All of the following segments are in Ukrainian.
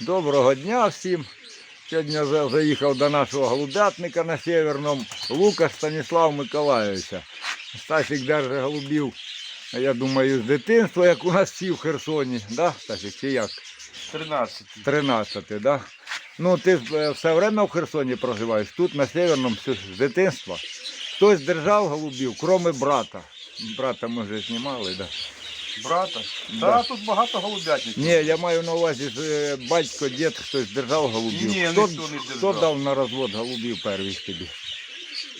Доброго дня всім. Сьогодні за- заїхав до нашого голубятника на Северному Лука Станіслав Миколайовича. Стасик держить голубів, я думаю, з дитинства, як у нас всі в Херсоні. Да, Стасик, чи як? 13. 13, да? Ну, ти е, все время в Херсоні проживаєш, тут на Северному з дитинства. Хтось держав голубів, кроме брата. Брата ми вже знімали, да. Брата? Да. Да. тут багато голубятників. Ні, я маю на увазі, що е, батько, дід хтось держав голубів. Ні, хто, ніхто не держав. хто дав на розвод голубів перших тобі?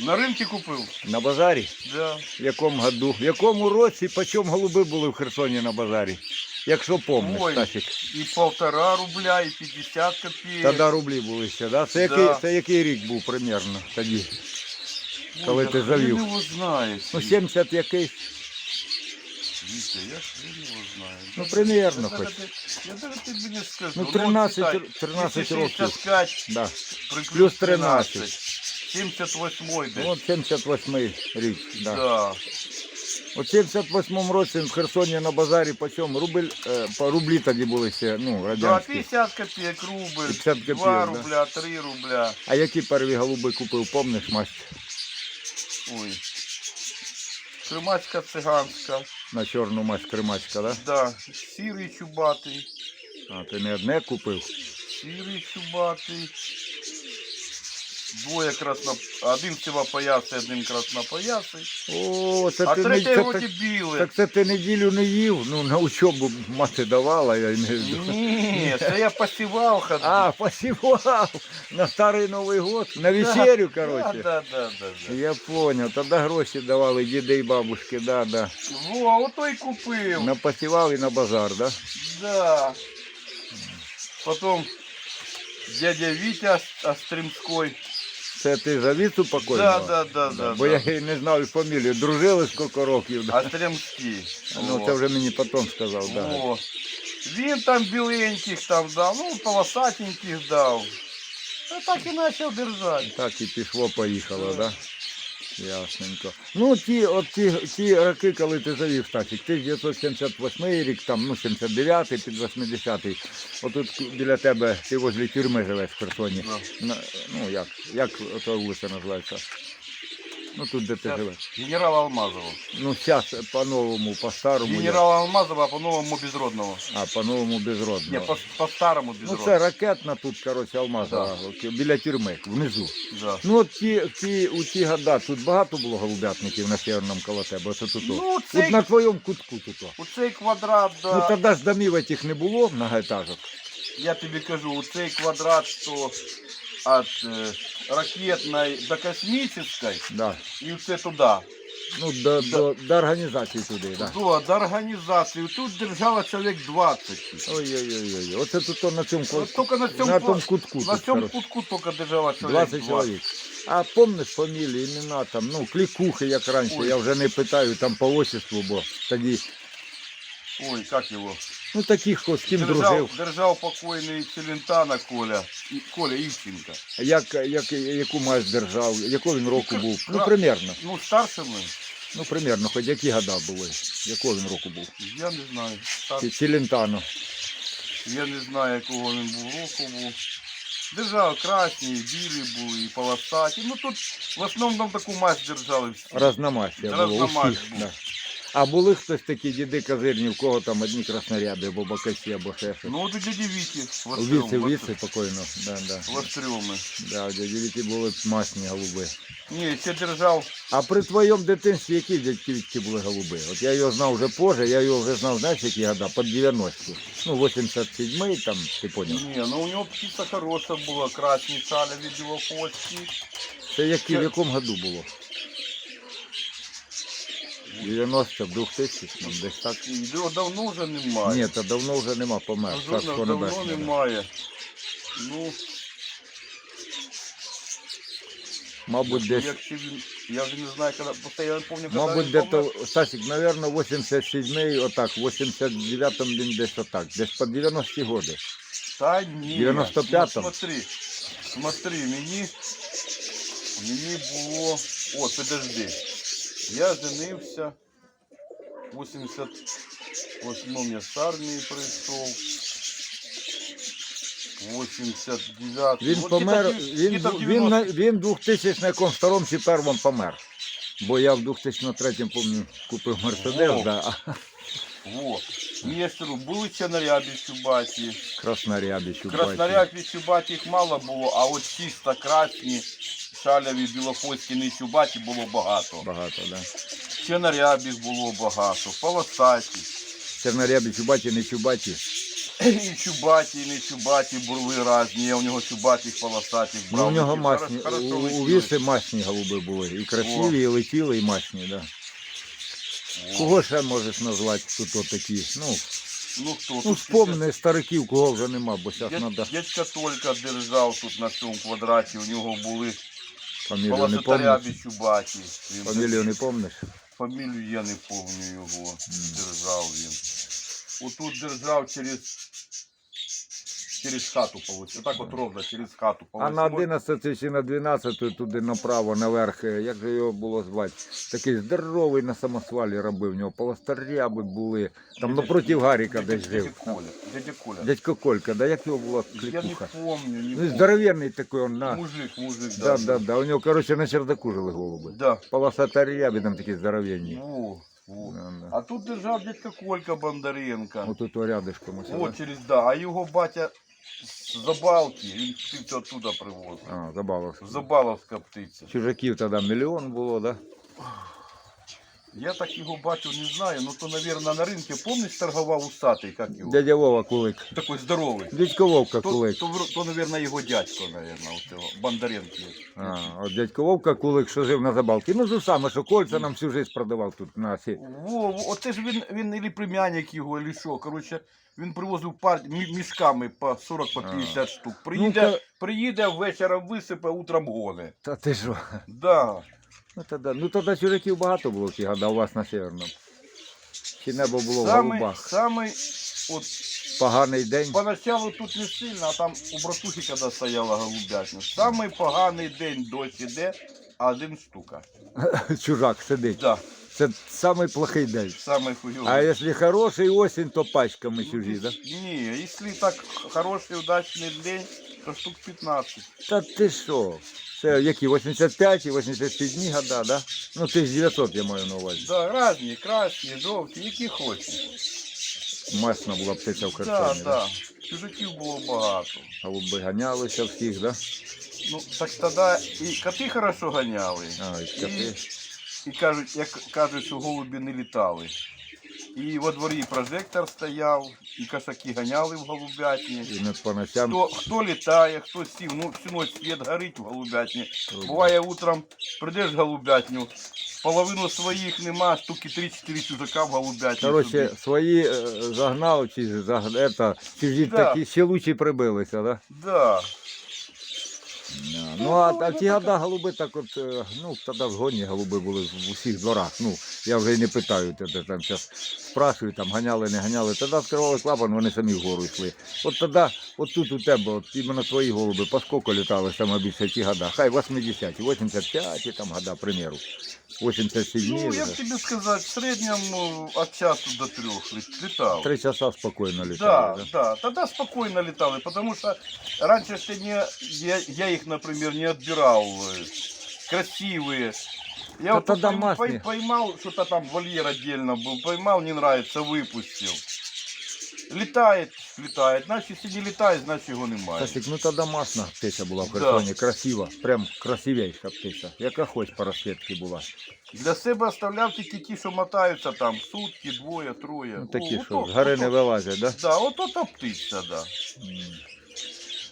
На ринку купив. На базарі? Да. В якому году? В якому році по чому голуби були в Херсоні на базарі? Якщо помниш, Ой. Стасик. І полтора рубля, і 50 копійок. Тоді рублі були ще, да? Це, Да. який, це який рік був примерно тоді? Коли ти завів? його знає. Ну, 70 який? Вітя, я ж хрен його знаю. Ну, примерно хоч. Я даже тобі не скажу. Ну, 13 читай, р- 13 років. 65 Да. плюс, Плюс 13. 13. 78 Ну. От 78 рік. Да. Да. У 78 році в Херсоні на базарі по чому? Рубль, е, по рублі тоді були ще, ну, Да, радянські. 50 копеек рубль, 50 копеек, 2 да. рубля, 3 рубля. А які перві голуби купив, помниш, Мась? Ой. Кримачка циганська, На чорну мать кримачка, да? да. Сірий чубатий, А, ти не одне купив? сірий чубатий. Двоє красно... Один сивопоясий, один краснопоясий. О, це А ти не третій це, роті так, білий. так це ти неділю не їв, ну на учобу мати давала, я й не Ні, це я посівав ходив. А, посівав на старий Новий год, на вечерю, Да, коротше. да, да, да, да. Я понял, тоді гроші давали діди і бабушки, да, да. Во, ото й купив. На посівав і на базар, да? Да. Потом дядя Витя Остримской. Це ти за віцу покойного? Да, да, да, да. Бо да. я її не знав фамілію. Дружили скільки років. Да? Остримський. Ну, це вже мені потім сказав, да. Во. Він там біленьких там дав, ну полосатеньких дав. А так і почав держати. Так і пішло, поїхало, да? Ясненько. Ну, ті, от ті, ті роки, коли ти завів Стасік, 1978 рік, там, ну, 79-й, під 80-й. Отут біля тебе, ти возле тюрми живеш в Херсоні. Ну, як, як то вулиця називається? Ну, тут, де ти живеш. Генерал Алмазова. Ну, зараз по-новому, по-старому. Генерал Алмазова, а по-новому безродного. А, по-новому Ні, безродного. по- по-старому Ну, це ракетна тут, коротше, Алмазова, біля тюрми, внизу. Да. Ну, от ті, ті, у ті года тут багато було голубятників на северному коло тебе, ось тут. Ну, От на твоєму кутку тут. у цей квадрат, да. Ну, тоді ж домів этих не було, многоетажок. Я тобі кажу, у цей квадрат, що від е, ракетної до космічної, Да. і це туди. Ну, до, до, до організації туди, да. До, до організації. Тут держало чоловік 20. Ой-ой-ой, оце тут о, на цьому, От ку- тільки на цьому, на тому кутку. на тут, цьому коротше. кутку тільки держало чоловік 20 чоловік. А помниш фамілії, імена там, ну, клікухи, як раніше, Ой. я вже не питаю там по отчеству, бо тоді, Ой, як його? Ну таких, хто з ким Держав, дружив. держав покойний Челентана Коля, і- Коля Івченка. Як, як, яку мазь держав, якого він року був? Ну, примерно. Ну, старшими, Ну, примерно, хоч які года були, якого він року був. я не знаю. Стар- Чи. Я не знаю, якого він був року був. Держав красні, і білі були, і полосаті. Ну тут в основному таку мазь держали всі. Разномастя було Разномастя всіх. був. Да. А були хтось такі діди козирні, в кого там одні красноряди, або бакасі, або ще щось. Ну от у дяді Віті. У віці, у віці покойно. Да, да. Вострюми. Да, у дяді Віті були масні голуби. Ні, ще держав. А при твоєму дитинстві які дядьки Вітки були голуби? От я його знав вже позже, я його вже знав, знаєш, які года? Під 90 Ну, 87-й там, ти поняв. Ні, ну у нього птиця хороша була, красні цаля від його. Це які, в якому году було? 90 2000 ну, десь так. Його давно вже немає. Ні, та давно вже нема, помер. Царство давно небесне. немає. Ну, Мабуть, десь, якщо він, я вже не знаю, коли, просто я не пам'ятаю, коли мабуть, він де помер. то, Стасик, наверное, 87-й, отак, 89-м він десь отак, десь по 90-ті годи. Та ні. 95-му? Ну, смотри, смотри, мені, мені було, о, подожди, я женився, 88-му я з армії прийшов, 89 Він Вот помер, где-то в- він, в він, на- він 2000 втором чи первом помер. Бо я в 2003 помню, купив Мерседес, Во. да, а ж кажу, були чорнорябі чубаті. краснорябі чубаті. Краснорябі чубаті їх мало було, а от чисто красні, шаляві, білофольські, не чубаті було багато. Багато, да. Чорнорябіх було багато, полосаті. Чорнорябі чубаті, не чубаті. І чубаті, і не чубаті були різні. Я у нього чубатих полосатих брав. Ну, у нього масні, у, у віси масні голуби були. І красиві, і летіли, і масні, да. Кого ще можеш назвати тут отакі? Ну, Ну хто? ну тут вспомни стариків, кого вже нема, бо зараз треба Дядька Толька держав тут на цьому квадраті, у нього були фамілію не. Він Фамілію не помниш? Фамілію я не помню його. Держав він. Отут держав через. Через хату получив. Отак от ровно через хату А на 11 чи на 12 туди направо, наверх, е, як же його було звати? Такий здоровий на самосвалі робив, в нього полосторяби були. Там Дядя- напроти Гаріка Дядя, десь дядя жив. Коля. Дядя Коля. Дядько Колька, да як його була я не кликуха? помню, не Ну, помню. здоровенний такий он на. Мужик, мужик, Да, да, да. У нього, коротше, на чердаку жили голуби. Да. Полосатарябі там такі здоровенні. Во, во. Да, да. А тут держав дядька Колька Бондаренко. Отут рядышком. ось, через да. А його батя Забалки, він птицю оттуда привозив. А, Забаловська. Забаловська птиця. Чужаків тоді мільйон було, да? Я так його бачу не знаю, ну то, наверное, на ринку, помниш, торгував усатий, як його? Дядя Вова Кулик. Такий здоровий. Дядько Вовка То, Кулик. то, вр- то, наверное, його дядько, наверное, от цього, Бондаренко. А, от дядько Вовка Кулик, що жив на Забалці. Ну, то саме, що кольця нам всю жизнь продавав тут на сі. Во, во, оце ж він, він или племянник його, или що. Коротше, він привозив пар... мі- мішками по 40 по 50 штук. Приїде, Ну-ка. приїде вечором висипе, утром гоне. Та ти що? Да. Ну тоді, ну тоді чужаків багато було в ті года у вас на Северному. Чи небо було в голубах. самий, от Поганий день. Поначалу тут не сильно, а там у братухи, коли стояла голубятня. Самий поганий день досі де один штука. Чужак сидить. Да, Це самий плохий день. самий хуйовий. А якщо хороший осінь, то пачками чужі, да? Ні, якщо так хороший удачний день, то штук 15. Та ти що? Це які 85 і 87 дні года, да? Ну 1900 я маю на увазі. Да, різні, красні, жовті, які хочеш. Масна була птиця в Да, картоні. да. Чужаків було багато. Голуби ганялися всіх, да? Ну, так тоді і коти хорошо ганяли. А, і скоти. І кажуть, як кажуть, що голубі не літали. І во дворі прожектор стояв, і кошаки ганяли в голубятні. І не по ночам. Хто, хто літає, хто сів, ну всю ніч світ горить в голубятні. Буває утром прийдеш в голубятню, половину своїх нема, штуки 3-4 чужака в голубятні. Короче, собі. свої е, загнав, чи заг... это, чужі Да. такі ще лучше прибилися, да? Да. Да. Ну а, а ті года голуби так от, е, ну тоді згодні голуби були в усіх дворах. Ну, я вже й не питаю, те, те, там зараз спрашую, там ганяли, не ганяли. Тоді відкривали клапан, вони самі вгору йшли. От тоді, от тут у тебе, от іменно твої голуби, по скільки літали саме більше ті года? Хай 80-ті, 85-ті там года, к примеру. 87 Ну, як тобі сказати, в середньому від часу до трьох літ- літав. Три часа спокійно Да, літали. да, тогда спокойно летали, потому что раньше ж не, я, я их, например, не отбирал э, красивые. Я Да вот тогда пойм- масные. пой- поймал, что-то там вольер отдельно был, поймал, не нравится, выпустил. Летает, летает, значит, если не летает, значит его немає. Сасик, ну тоді масна птиця була в Да. Херсоні, красива, прям красивейша птиця. Яка хоч по розсвітці була. Для себе оставляв тільки ті, що мотаються там сутки, двоє, троє. Ну, такі, О, що ото- з гори не ото- вилазять, да? Да, от ото птиця, да. М.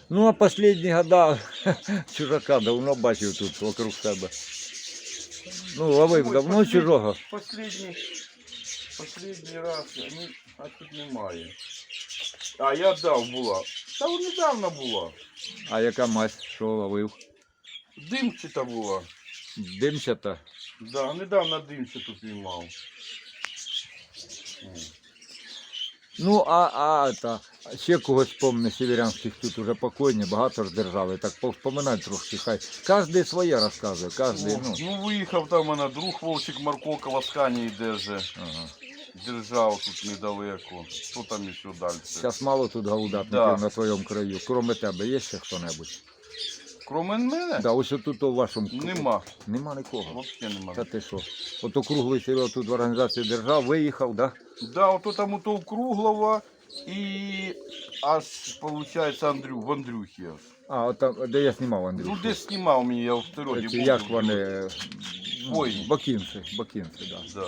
Ну, а последні года чужака давно бачив тут вокруг себе. Ну, ловив давно чужого. Последний, последний раз, ну, а тут немає. А я дав була. Та недавно була. А яка масть, що ловив? Димчата була. Димчата. Да, недавно димчату піймав. Ну, а, а, та, ще когось помне северянських тут уже покойні, багато ж держави. Так повспоминай трошки, хай. Кожен своє розказує, кожен, ну. ну виїхав там мене друг Вовчик Марко Колоскані йде вже. Ага. держав тут недалеко. Що там ще далі? Зараз мало тут голубятників Да. на твоєму краю. Кроме тебе, є ще хто-небудь? Кроме мене? Да, ось тут у вашому. Нема. Нема нікого. Взагалі нема. Та ти що? Ото круглий Серега тут в організації держав, виїхав, да? Да, ото там у того круглого і аж, виходить, Андрю, в Андрюхі. аж. А, от там, де я знімав Андрій. Ну, десь знімав мені, я в був. як вони? Бойні. Бакінці, бакінці, да. Да.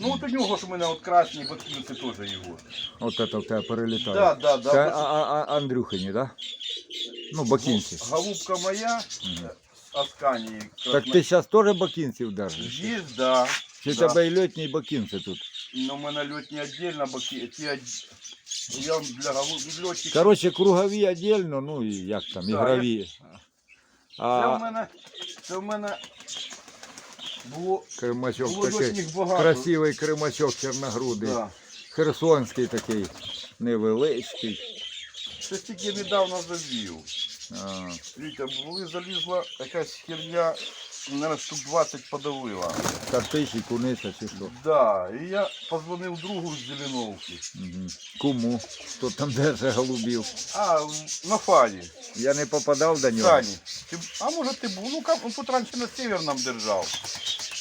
Ну от у нього ж у мене от красні ботинці теж його. От це в тебе перелітає. Да, да, да. Це а, а, а, Андрюхині, да? Ну, бакінці. Голубка моя Асканії. Так ти зараз теж бакінців держиш? Є, да. Чи да. тебе і льотні і бакінці тут? Ну, у мене льотні віддільно, боки, ті од- я для голуб... льотних. Коротше, кругові віддільно, ну і як там, Да, ігрові. Це в А мене, це в мене було, кримачок було такий, багато. красивий кримачок чорногрудий. Да. Херсонський такий, невеличкий. Це тільки недавно завів. А, Вітя, були залізла якась херня, наверное, штук 20 подавила. Картиші, куниця чи що. Да, і я позвонив другу з Зеленовки. Угу. Кому? Хто там держить голубів? А, на фані. Я не попадав до нього. Сані. Ти, а може ти був? Ну, как, он тут раніше на Северном держав.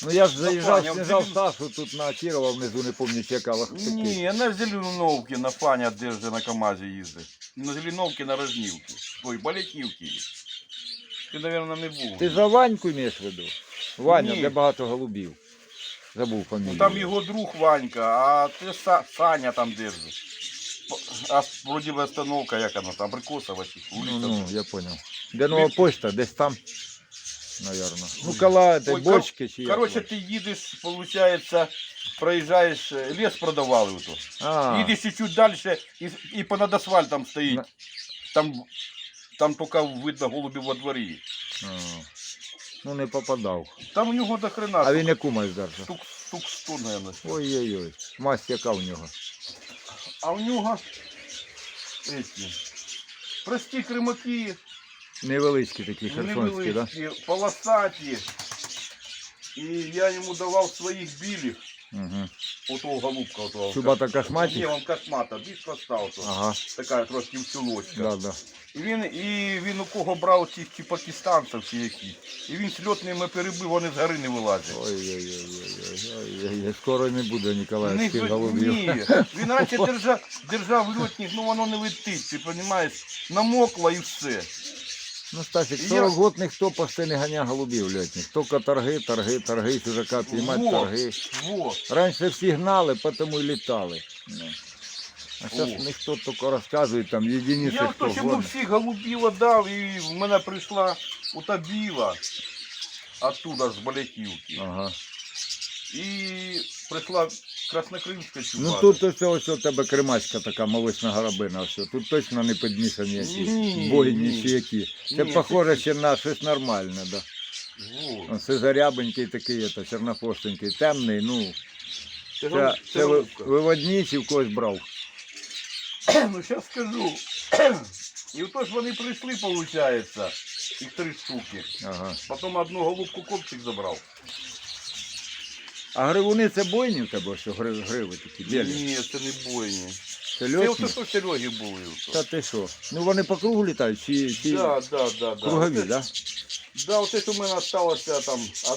Ну я ж заїжджав, Фаня, сніжав в Сашу тут на Кірова внизу, не пам'ятаю, чекала. Ні, я на Зеленовці на фані держи на КамАЗі їздить. На Зеленовці на Рознівці. Ой, Баляківці. Ти, мабуть, не був. Ти за Ваньку маєш в виду? Ваня, Ні. де багато голубів. Забув фамілію. Ну, там його друг Ванька, а ти Са- Саня там держиш. А вроді би остановка, як вона там, Абрикосова чи Ну, вулиця. ну, я понял. Де нова почта, десь там, наверное. Ну, кола, Ой, бочки чи як Короче, воно? ти їдеш, получается, проїжджаєш, е, ліс продавали ото. А, Їдеш чуть-чуть далі і, і понад асфальтом стоїть. На- Там, там тільки видно голубів во дворі. а. ну не попадав. Там у нього до хрена. А він яку маєш держав? Штук, штук 100, наверное. Ой-ой-ой, масть яка в нього? А у нього эти, прості кримаки, Невеличкі такі херсонські, да? невеличкі, полосаті. І я йому давав своїх білих, Угу. отого голубка. Отого. Чубата кошматі? Ні, он космата, більш хвоста ото. Ага, Така трошки всюлочка. да, да. І він, і він у кого брав цих чи пакистанців чи які. І він з льотними перебив, вони з гори не вилазять. Ой-ой-ой, скоро не буде Ніколаївських Ні, голубів. ні. Він раніше держав, держав льотних, ну воно не летить, ти розумієш, намокло і все. Ну, Стасик, Я- год ніхто почти не ганяє голубів льотних. Тільки торги, торги, торги, чужака піймати, Во. торги. Во. Раніше всі гнали, тому і літали. Ну. А зараз ніхто тільки розказує, там єдиниці, Я хто йому всіх голубів отдав, і в мене прийшла ота біла оттуда з Баляківки. Ага. І прийшла краснокримська чубата. Ну тут ось ось у тебе кремачка така молочна горобина. Ось. Тут точно не підмішані якісь Ні, бойні чи які. Це Ні, похоже ще на щось нормальне, да. Во. Це зарябенький такий, це, чорнопостенький, темний, ну. Це, Це, це ви, виводні чи в когось брав? Ну, зараз скажу. І ото ж вони прийшли, виходить, їх три штуки. Ага. Потім одну голубку копчик забрав. А гривуни це бойні в тебе, що гри, гриви такі білі? Ні, це не бойні. Це Це льотні? ото що Сереги були. Та ти що? Ну вони по кругу літають чи, чи Да, да, да, да. кругові, Оце- да? Да, оце ж у мене залишилося там. А,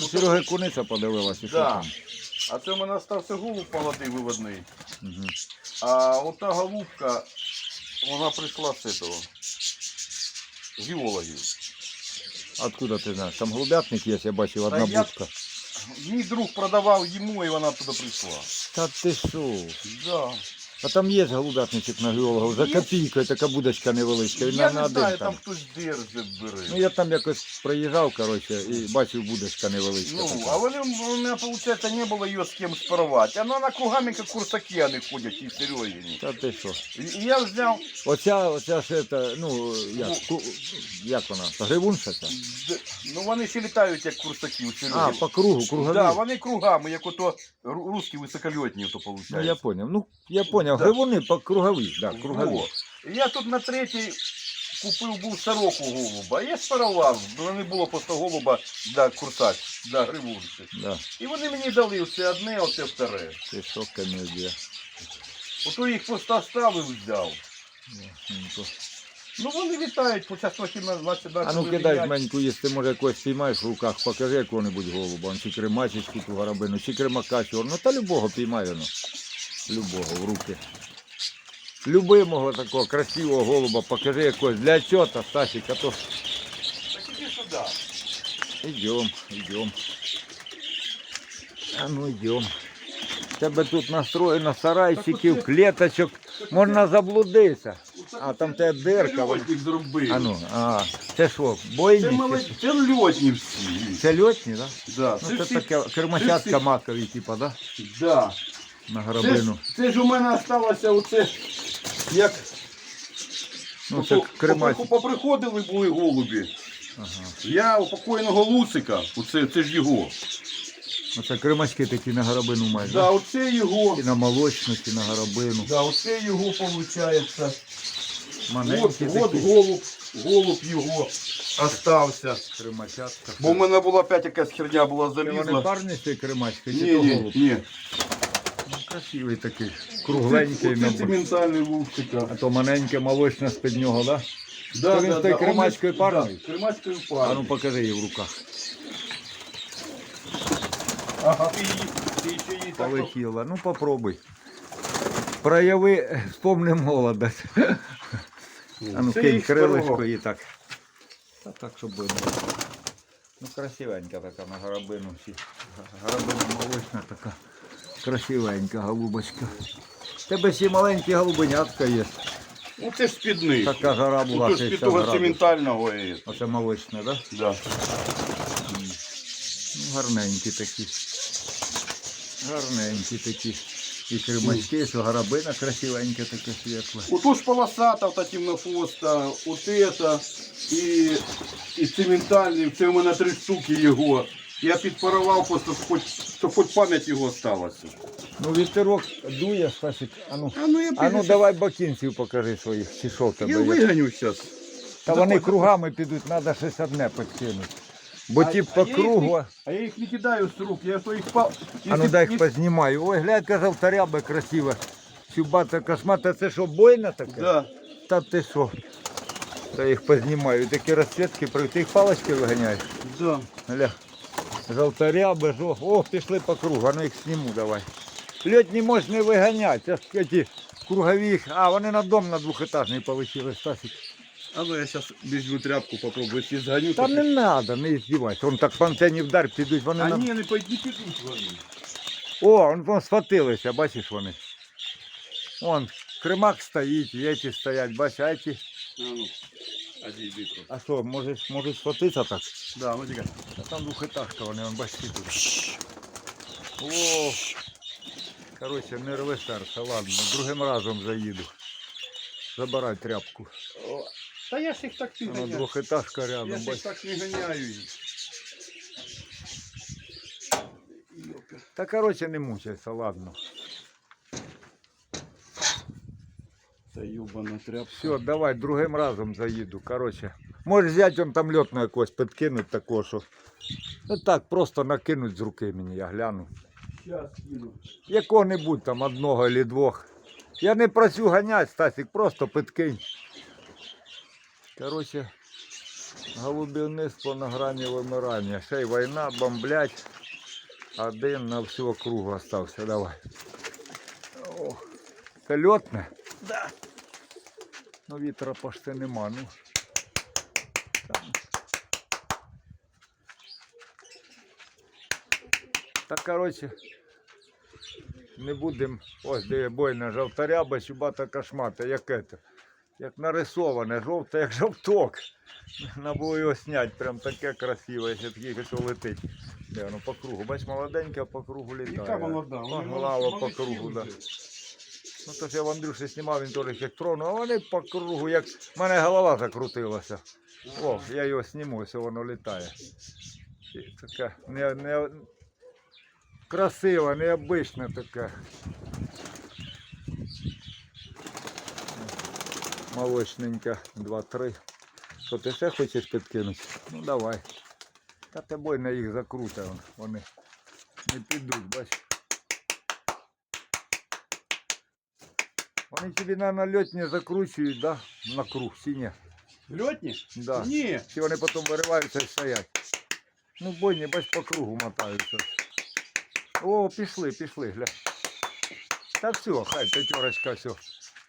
Ну, Серега куниця подивилася, що Да. там. а це у мене залишився голуб молодий виводний. Угу. А ота голубка, вона прийшла з цього. З геологів. Откуда ти знаєш? Там голубятник є, я бачив, одна я- будка. Мій друг продавав йому, і вона туди прийшла. Та ти що? Да. А там є голубятничок на геологів, за Є. копійкою така будочка невеличка, він Я на, не знаю, там. хтось держить бери. Ну я там якось проїжджав, коротше, і бачив будочка невеличка. Ну, така. а вони, у меня, получается, не было ее с кем спарувати. Она на кругами, как курсаки, они ходят, и Серегині. Та ти що? І і я взяв, Оця, оця ж это, ну, як, ку, як вона? Гривунша ця? д- ну вони ще літають, як курсаки у. А, по кругу, кругові. Да, вони кругами, як ото ру- русські високольотні, то Ну виходить. я поняв. Ну, я поняв, Да. гривуни по кругові, да, кругові. Во. Я тут на третій купив був сороку голуба. Я спарував, бо не було просто голуба, да, курсач. Да, гривунчик. Да. І вони мені дали оце одне, оце вторе. Це що комедія. Ото їх просто ставив взяв. Ясненько. Ну вони літають, по час трохи на 20 А ну кидай меньку, якщо може якось піймаєш в руках, покажи якого-небудь голуба, он, чи кремачечку ту гарабину, чи кремака чорного, та любого піймай воно. Любого в руки. Любимого такого красивого голуба, покажи якогось для чота, Стасик, а то Так іди сюди. Идем, идем. А ну идем. Тебе тут настроєно сарайчиків, Так клеточок, можна заблудитися. А там те дирка. Льотник зробив. А ну, а, це що, Це, бойні? молодь... чи- це льотні всі. Це льотні, так? Да. Ну, це всі- таке кермачатка всі- макові, типа, да? Да. На Це, ж, грабину. це ж у мене залишилося оце, як Ну, це кремач. поприходили були голубі. Ага. Я у покойного Лусика, оце, це ж його. Оце кремачки такі на грабину мають, Да, оце його. І на молочність, і на грабину. Да, оце його виходить. От, Маленькі от такі. голуб, голуб його остався. Кремачатка. Бо в мене була опять якась херня була Це вони залізла. парні ці кремачки, чи Ні, то ні, голуб? ні. Ну, красивий такий, кругленький. Мабуть. сентиментальний Лусика. А то маленьке молочне з-під нього, да? Да, Це він з тою кремачкою парний? Да, кремачкою А ну покажи її в руках. Ага, ти її, ти ще її так. Полетіла. Ну попробуй. Прояви, вспомни молодость. А ну Це кинь їх крилишко і так. Та так, щоб видно. Ну красивенька така на горобину. всі. Горобина молочна така. Красивенька голубочка. Тебе ще маленькі голубенятка є. Ну це ж з-під. Така жара була. Ну, то ж 60 з-під того цементального. є. Оце молочне, так? Да? Да. Ну, гарненькі такі. Гарненькі такі. І кримачки, що гарабина красивенька таке світле. Ото ж полосата, ота темнофоста, от это, і, і цементальний, це у мене три штуки його. Я підпарував просто, щоб хоч, щоб хоч пам'ять його сталася. Ну, вітерок дує, Стасик. А ну, А ну я а ну давай бакінців покажи своїх. Чи що в тебе Я є? виганю зараз. Та вони кругами підуть, треба щось одне підкинути. Бо ті по кругу. не- А я їх не кидаю з рук, я то їх па... А ну дай їх познімаю. Ой, глянь, яка жовтаряба красива. Чубата космата, це що, бойна така? Да. Та ти що? Та їх познімаю. Такі розцвітки, при- ти їх палочки виганяєш. Да. Гля. Золотаряби, жо. О, пішли по кругу, а ну їх сніму давай. Льотні можна не виганяти, а ж ті кругові. А, вони на дом на двохетажний полетіли, Стасик. А ну я зараз візьму тряпку попробую, якщо зганю. Та не треба, не здівайся. Вон так по антенні вдар підуть, вони А на... ні, не пойди підуть вони. О, вон, вон схватилися, бачиш вони. Вон, кримак стоїть, і ці стоять, бачиш, а ці... А ну, трохи. А що, можеш, можуть схватитися так? Да, ну чекай. А там двохетажка, вони, вон, бачиш, тут. О, коротше, не рви серце, ладно, другим разом заїду. Забирай тряпку. О, Та я ж їх так не Вона ганяю. двохетажка Я рядом, ж їх бачиш. так не ганяю їх. Йопа. Та коротше не мучайся, ладно. Та юбана тряпка. Все, давай, другим разом заїду. Коротше. Можеш взяти он там льотну якось підкинуть такого, що. Ну так, просто накинуть з руки мені, я гляну. Якого-небудь там одного або двох. Я не працю ганять, Стасик, просто підкинь. Коротше, голубівництво на грані вимирання. Ще й війна, бомблять. Один на всю округу остався. Давай. О, це льотне? Да. Ну вітра почти нема. Ну. Так, коротше, не будемо. Ось де є бойна жовтаряба, чубата кошмата, як це. Як нарисоване, жовте, як жовток. Треба було його зняти, прям таке красиве, якщо таке, що летить. Де воно по кругу. Бач, молоденька по кругу літає. Яка молода? Вони по кругу, да. Ну то ж я в Андрюші знімав, він теж їх тронув, а вони по кругу, як в мене голова закрутилася. О, я його зніму, ось воно літає. І Така не, не, красива, необична така. Молочненька, 2-3. Що ти ще хочеш підкинути? Ну давай. Та ти бойно їх закрута, вон, вони не підуть, бач. Вони тобі на нальотні закручують, да? На круг, чи ні? Льотні? Да. Ні. Чи вони потім вириваються і стоять. Ну, бойні, бач, по кругу мотаються. О, пішли, пішли, гля. Та все, хай п'ятерочка, все.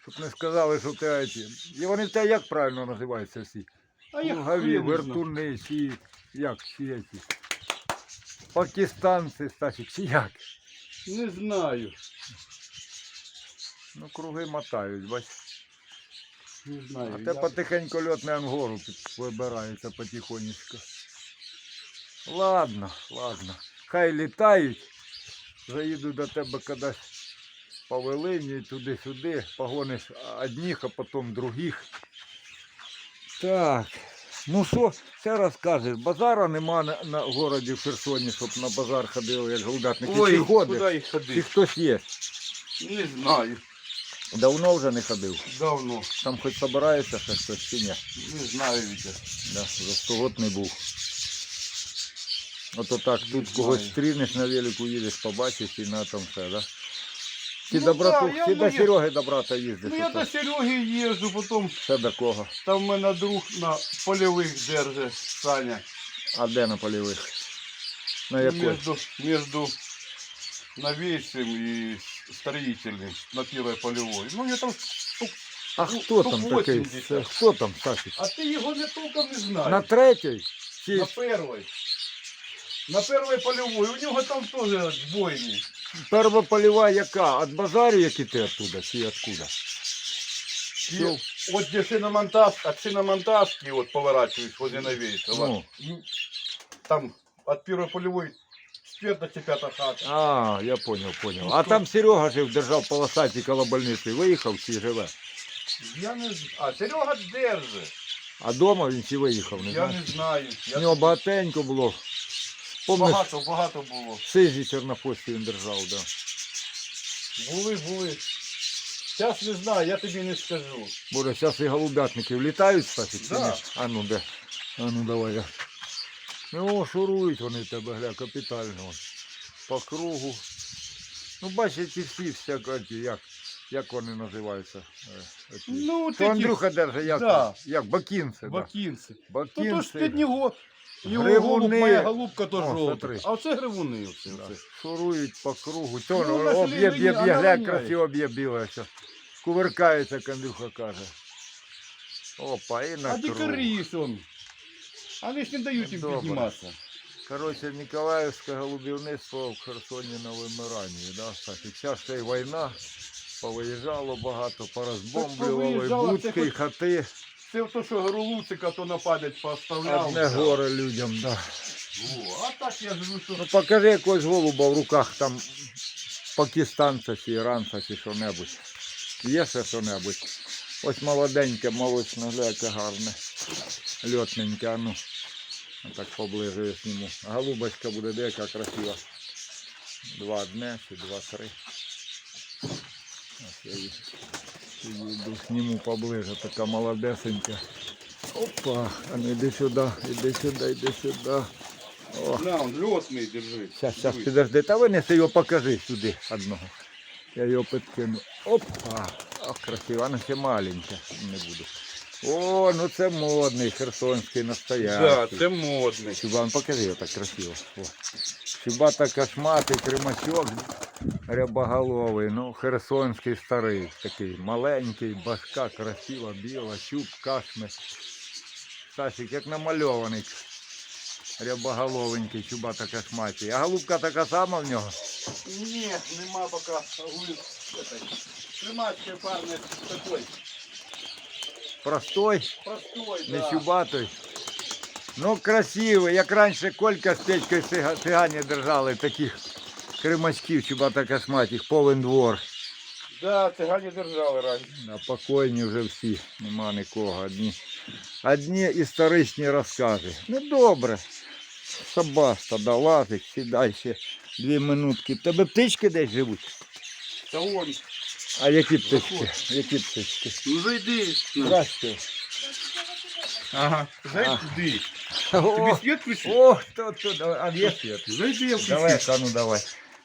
Щоб не сказали, що ти эти. І вони тебе як правильно називаються всі? А я Лугові, хрен вертуни, чи як, чи які? Пакистанці, Стасик, чи як? Не знаю. Ну, круги мотають, бач. Не знаю. А те потихеньку льот на ангору під- вибирається потихонечку. Ладно, ладно. Хай літають. Заїду до тебе кудись по Волині, туди-сюди, погониш одних, а потім других. Так. Ну що, ще раз кажеш, базара нема на, на городі в Херсоні, щоб на базар ходили, як голдатники. Ой, Чи ходиш? куди їх Чи хтось є? Не знаю. Давно вже не ходив. Давно. Там хоч собирається ще хтось чи ні? Не знаю, Вітя. Да, за 100 год не був. Ото так, тут когось стрінеш на велику їдеш, побачиш і на тому все, да? Чи Ну до брату, да, я до ну, я- Сереги до брата їздиш? Ну я до Сереги їжджу, потім Ще до кого? там в мене друг на польових держи, Саня. А де на польових? На якої? Между, между новейшим и строительным на первой полевой. Ну я там штук- А ну, хто штук там такий? 80. Це Хто там, Сашик? А ти його не толком не знаєш. На третій? Чи На первой. На первой полевой. У нього там теж бойні. перша польова яка? От базару, які ти оттуда, чи откуда? І от де шиномонтаж, от шиномонтажки от поворачиваешь возле новейшего. Ну. Там от первой полевой четвертая чи пятая хата. А, я понял, понял. Ну, А то- там Серега жив, держав полосаті коло больниці. Виїхав чи живе? Я не знаю. А, Серега держи. А дома він чи виїхав, не Я знаєш? не знаю. У нього багатенько було. Помниш, Багато, багато було. сизі чорнофості він держав, да. Були, були. Зараз не знаю, я тобі не скажу. Боже, зараз і голубятники влітають, кстати, чи Да. ні? А ну де? А ну давай я. Ну, шурують вони тебе, гля, капітально. По кругу. Ну, бачите, всі всякі, як, як вони називаються? Е, оті. Ну, Що Андрюха держить, як, Да. як бакінці, да. бакінці. Ну то ж Бакінці. під нього. Його Гривуни. голуб, моя голубка то О, жовта. смотри. А оце гривуни. Оце, оце. Шурують по кругу. То, Ну, ну, на об'є, селі б'є, б'є, гля, ганяє. красиво б'є біле. Кувиркається, як каже. Опа, і на А круг. дикарі он. Вони ж не дають їм Добре. підніматися. Короче, Ніколаївське голубівництво в Херсоні на вимиранні. Да? Так, і зараз ще й війна, повиїжджало багато, порозбомблювали повиїжджало, це будки, хоч- хати. Це то, що горлуцика то нападать поставляв. Одне горе людям, да. О, а так я живу, що... Ну покажи якогось голуба в руках там пакистанця чи іранця чи що-небудь. Є ще що-небудь. Ось молоденьке, молочне, гля, яке гарне. Льотненьке, а ну. Так поближе я сніму. Голубочка буде дека красива. Два дне чи два-три. Ось я її підійду, сніму поближе, така молодесенька. Опа, а ну йди сюди, іди сюди, іди сюди. О. На, он льотний держи. Сейчас, сейчас, підожди, та винеси його покажи сюди одного. Я його підкину. Опа! Ах, красиво, вона ще маленька, не буду. О, ну це модний, херсонський Да, настоящий. це модний. Чубан, покажи його так красиво. О. Чубата кошматий, кримачок, рябоголовий, ну, херсонський старий, такий маленький, башка красива, біла, чуб, кашми. Стасик, як намальований. Рябоголовенький, чубата кошматий. А голубка така сама в нього? Ні, нема поки гуль. Тримачка парня такой. Простой, Простой, не да. чубатий. Ну, красивий, як раніше Колька з цига- цигані держали таких кримачків, чубата косматих, повен двор. Да, цигані держали раніше. А покойні вже всі, нема нікого. Одні, одні історичні розкази. Ну добре. Собаста, да, лазить, сідай ще дві минутки. Тебе птички десь живуть? Та вон. А які птички? Які птички? Ну зайди. Здрасте. Ага. Зайди. Тобі світ включив? о, то, то, а є світ? Зайди, я включив. Давай, а ну давай.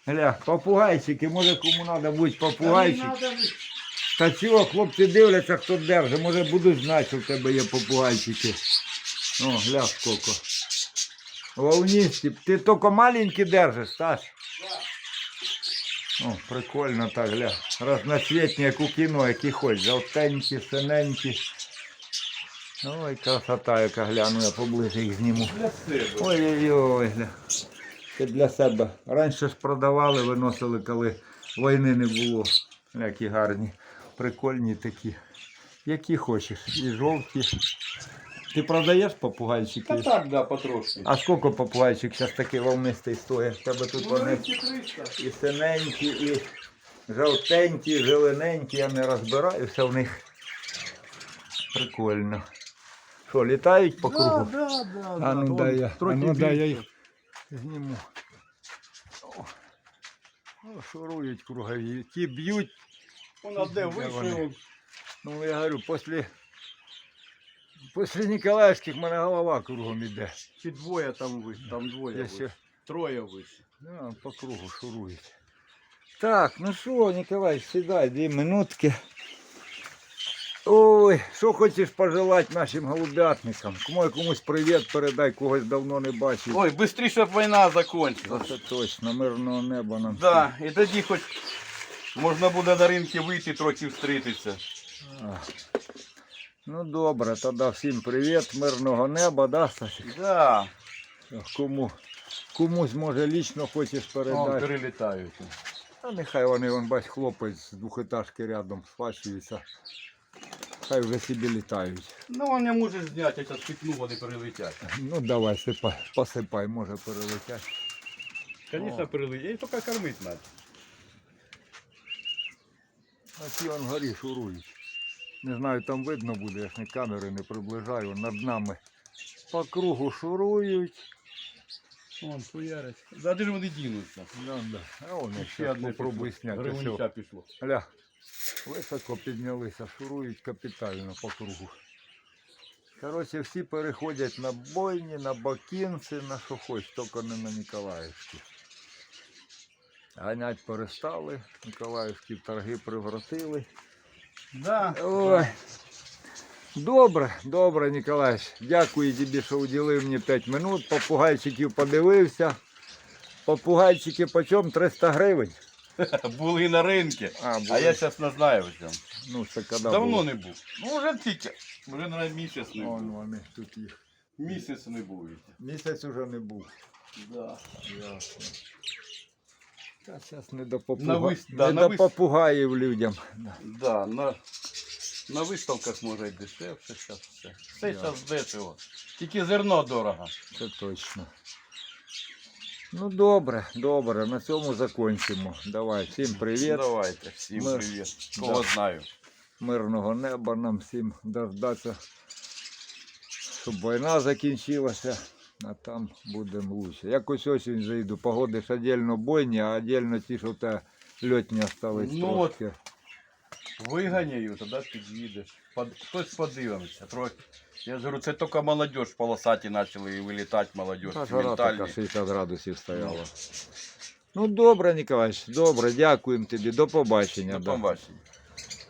Гля, попугайчики, може кому треба будь попугайчик. Та чого, хлопці дивляться, хто держить, може будуть знати, що в тебе є попугайчики. О, гля, сколько. Волнисті, ти тільки маленькі держиш, Стас? О, прикольно так, гля. Разноцветні, як у кіно, які хоч, жовтенькі, синенькі. Ой, красота, яка гляну, я поближче їх зніму. Ой-ой-ой, гля. Це для себе. Раніше ж продавали, виносили, коли війни не було. Які гарні, прикольні такі. Які хочеш. І жовті. Ти продаєш попугайчики? Та так, да, потрошки. А скільки попугайчик зараз такий волнистий стоїть? Тебе тут Ну, вони і синенькі, і жовтенькі, і зелененькі. Я не розбираюся в них. Прикольно. Що, літають по кругу? Да, да, да, А ну да, дай я, а ну дай я їх. Зніму. О, О, шурують кругові. Ті б'ють. Он одне Де вийшов. Ну я говорю, після, після Ніколаївських в мене голова кругом іде. Чи двоє там вийшло, там двоє вийшло. ще Троє вийшло. да, по кругу шурують. Так, ну що, Ніколай, сідай, дві минутки. Ой, що хочеш пожелати нашим голубятникам? Кому комусь привіт передай, когось давно не бачив. Ой, швидше, щоб війна закінчилась. Це точно, мирного неба нам. Да, і тоді хоч можна буде на ринки вийти, трохи зустрітися. Ну добре, тоді всім привіт, мирного неба, да, Стасик? Да. Кому, комусь може лічно хочеш передати. перелітають. А нехай вони, вон бач, хлопець з двохетажки рядом сфачуються. Хай вже собі літають. Ну, он не може зняти, я зараз вони перелетять. Ну давай, сипай, посипай, може перелетять. Звісно, перелетять. Їх тільки кормити треба. А ті вон горі шурують. Не знаю, там видно буде, я ж не камери не приближаю, над нами. По кругу шурують. Вон, хуярить. Да, де ж вони дінуться? Да, да. А вони Ще одне попробуй пішло. зняти. Гривенця пішло. Гля, високо піднялися, шурують капітально по кругу. Коротше, всі переходять на бойні, на бакінці, на що хоч, тільки не на Ніколаївські. Ганять перестали, Ніколаївські торги превратили. Да. Ой. Добре, добре, Ніколаєш. Дякую тобі, що уділив мені 5 минут. Попугайчиків подивився. Попугайчики почем 300 гривень. Були на ринку. А, А я зараз не знаю в чому. Ну, це коли Давно було? не був. Ну вже тільки. Вже на місяць не Вон був. вони тут їх. Місяць не був. Місяць уже не був. Да. Ясно. Та зараз не до, попуга... На вис- да, не на до вис- попугаїв людям. Да. Да, на, на виставках може й дешевше зараз все. Все зараз дешево. Тільки зерно дорого. Це точно. Ну добре, добре, на цьому закінчимо. Давай, всім привіт. Давайте, всім Ми- привіт. Кого Да. знаю. Мирного неба нам всім дождатися, щоб війна закінчилася, а там будемо лучше. Якось осінь зайду, погодиш отдельно бойні, а отдельно ті, що те льотні остались Ну от. трошки. Виганяю, тоді під'їдеш. Хтось подивимося. Трохи. Я ж говорю, це тільки молодь полосаті почали вилітати молодь. Та жара така 60 градусів стояла. Ну добре, Ніколаєвич, добре, дякуємо тобі. До побачення. До побачення.